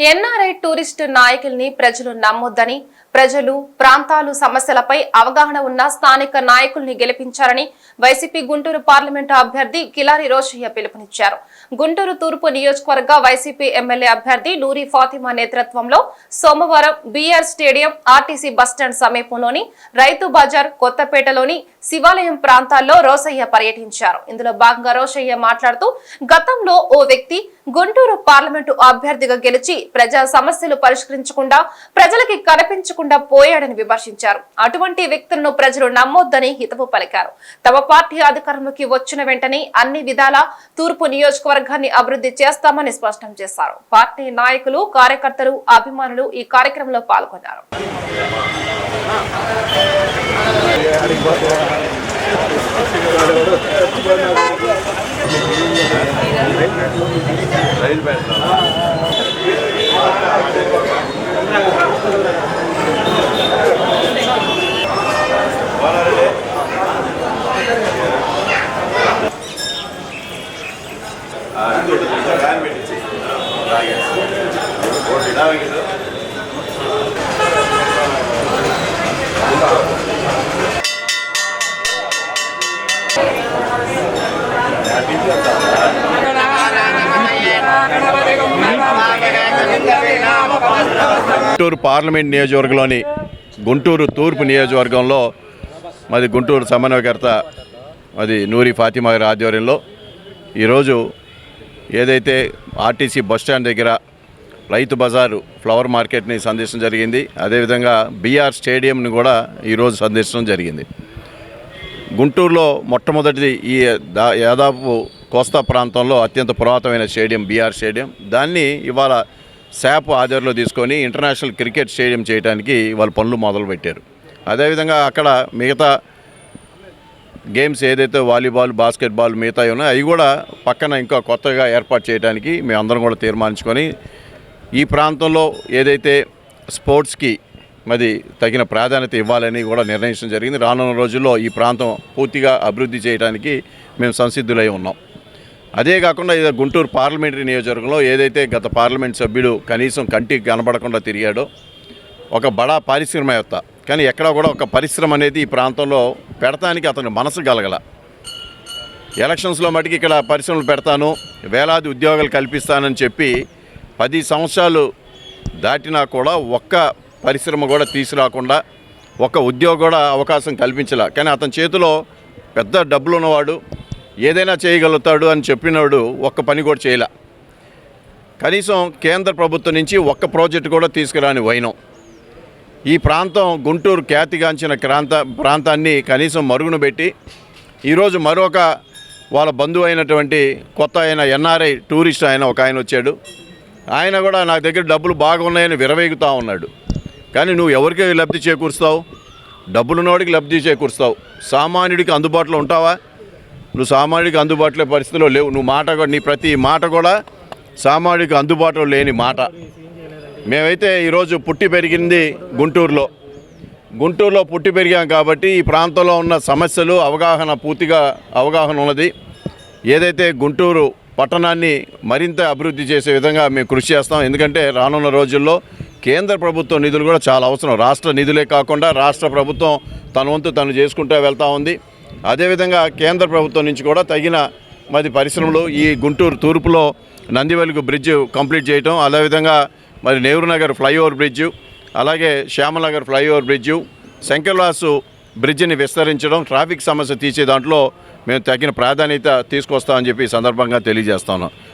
NRI tourist నాయకుల్ని ప్రజలు నమ్మొద్దని ప్రజలు ప్రాంతాలు సమస్యలపై అవగాహన ఉన్న స్థానిక నాయకుల్ని గెలిపించారని వైసీపీ గుంటూరు పార్లమెంటు అభ్యర్థి కిలారి రోషయ్య పిలుపునిచ్చారు. గుంటూరు తూర్పు నియోజకవర్గ వైసీపీ ఎమ్మెల్యే అభ్యర్థి నూరి ఫాతిమా నేతృత్వంలో సోమవారం బీఆర్ స్టేడియం ఆర్టీసీ బస్టాండ్ సమీపంలోని రైతు బజార్ కొత్తపేటలోని శివాలయం ప్రాంతాల్లో రోసయ్య పర్యటించారు. ఇందులో భాగంగా రోషయ్య మాట్లాడుతూ గతంలో ఓ వ్యక్తి గుంటూరు పార్లమెంటు అభ్యర్థిగా గెలిచి ప్రజా సమస్యలు పరిష్కరించకుండా ప్రజలకి కనిపించకుండా పోయాడని విమర్శించారు. అటువంటి వ్యక్తులను ప్రజలు నమ్మొద్దని హితవు పలికారు. తమ పార్టీ అధికారంలోకి వచ్చిన వెంటనే అన్ని విధాల తూర్పు నియోజకవర్గాన్ని అభివృద్ధి చేస్తామని స్పష్టం చేశారు. పార్టీ నాయకులు కార్యకర్తలు అభిమానులు ఈ కార్యక్రమంలో పాల్గొన్నారు. రైలు వ్యాన్ పెట్టించి. గుంటూరు పార్లమెంట్ నియోజకవర్గంలోని గుంటూరు తూర్పు నియోజకవర్గంలో మాది గుంటూరు సమన్వయకర్త అది నూరి ఫాతిమా గారి ఆధ్వర్యంలో ఈరోజు ఏదైతే ఆర్టీసీ బస్టాండ్ దగ్గర రైతు బజారు ఫ్లవర్ మార్కెట్ని సందర్శించడం జరిగింది అదేవిధంగా బీఆర్ స్టేడియంని కూడా ఈరోజు సందర్శించడం జరిగింది. గుంటూరులో మొట్టమొదటిది ఈ దా- యాదాపు కోస్తా ప్రాంతంలో అత్యంత పురాతనమైన స్టేడియం బీఆర్ స్టేడియం. దాన్ని ఇవాళ శాప్ ఆధ్వర్యంలో తీసుకొని ఇంటర్నేషనల్ క్రికెట్ స్టేడియం చేయడానికి వాళ్ళు పనులు మొదలుపెట్టారు. అదేవిధంగా అక్కడ మిగతా గేమ్స్ ఏదైతే వాలీబాల్ బాస్కెట్బాల్ మిగతా ఉన్నాయో అవి కూడా పక్కన ఇంకా కొత్తగా ఏర్పాటు చేయడానికి మేమందరం కూడా తీర్మానించుకొని ఈ ప్రాంతంలో ఏదైతే స్పోర్ట్స్కి మరి తగిన ప్రాధాన్యత ఇవ్వాలని కూడా నిర్ణయించడం జరిగింది. రానున్న రోజుల్లో ఈ ప్రాంతం పూర్తిగా అభివృద్ధి చేయడానికి మేము సంసిద్ధులై ఉన్నాం. అదే కాకుండా ఇది గుంటూరు పార్లమెంటరీ నియోజకవర్గంలో ఏదైతే గత పార్లమెంట్ సభ్యుడు కనీసం కంటికి కనబడకుండా తిరిగాడో ఒక బడా పారిశ్రమవేత్త కానీ ఎక్కడ కూడా ఒక పరిశ్రమ అనేది ఈ ప్రాంతంలో పెడతానికి అతని మనసు కలగల ఎలక్షన్స్లో మటుకు ఇక్కడ పరిశ్రమలు పెడతాను వేలాది ఉద్యోగాలు కల్పిస్తానని చెప్పి పది సంవత్సరాలు దాటినా కూడా ఒక్క పరిశ్రమ కూడా తీసుకురాకుండా ఒక్క ఉద్యోగం కూడా అవకాశం కల్పించలే. కానీ అతని చేతిలో పెద్ద డబ్బులు ఉన్నవాడు ఏదైనా చేయగలుగుతాడు అని చెప్పినవాడు ఒక్క పని కూడా చేయలే. కనీసం కేంద్ర ప్రభుత్వం నుంచి ఒక్క ప్రాజెక్టు కూడా తీసుకురాని వైనం. ఈ ప్రాంతం గుంటూరు ఖ్యాతిగాంచిన క్రాంత ప్రాంతాన్ని కనీసం మరుగున పెట్టి ఈరోజు మరొక వాళ్ళ బంధువు అయినటువంటి కొత్త ఆయన ఎన్ఆర్ఐ టూరిస్ట్ ఆయన ఒక ఆయన వచ్చాడు. ఆయన కూడా నా దగ్గర డబ్బులు బాగా ఉన్నాయని విరవేగుతూ ఉన్నాడు. కానీ నువ్వు ఎవరికి లబ్ధి చేకూరుస్తావు? డబ్బులున్నోడికి లబ్ధి చేకూరుస్తావు. సామాన్యుడికి అందుబాటులో ఉంటావా? నువ్వు సామాన్యుడికి అందుబాటులో పరిస్థితిలో లేవు. నువ్వు మాట కూడా నీ ప్రతి మాట కూడా సామాన్యుడికి అందుబాటులో లేని మాట. మేమైతే ఈరోజు పుట్టి పెరిగింది గుంటూరులో. గుంటూరులో పుట్టి పెరిగాం కాబట్టి ఈ ప్రాంతంలో ఉన్న సమస్యలు అవగాహన పూర్తిగా అవగాహన ఉన్నది. ఏదైతే గుంటూరు పట్టణాన్ని మరింత అభివృద్ధి చేసే విధంగా మేము కృషి చేస్తాం ఎందుకంటే రానున్న రోజుల్లో కేంద్ర ప్రభుత్వ నిధులు కూడా చాలా అవసరం. రాష్ట్ర నిధులే కాకుండా రాష్ట్ర ప్రభుత్వం తన వంతు తను చేసుకుంటూ వెళ్తూ ఉంది. అదేవిధంగా కేంద్ర ప్రభుత్వం నుంచి కూడా తగిన మరి పరిశ్రమలు ఈ గుంటూరు తూర్పులో నందివెలుగు బ్రిడ్జ్ కంప్లీట్ చేయటం అదేవిధంగా మరి నెహ్రూ నగర్ ఫ్లైఓవర్ బ్రిడ్జు అలాగే శ్యామనగర్ ఫ్లైఓవర్ బ్రిడ్జు శంకర్లాసు బ్రిడ్జిని విస్తరించడం ట్రాఫిక్ సమస్య తీసే దాంట్లో మేము తగిన ప్రాధాన్యత తీసుకొస్తామని చెప్పి సందర్భంగా తెలియజేస్తాను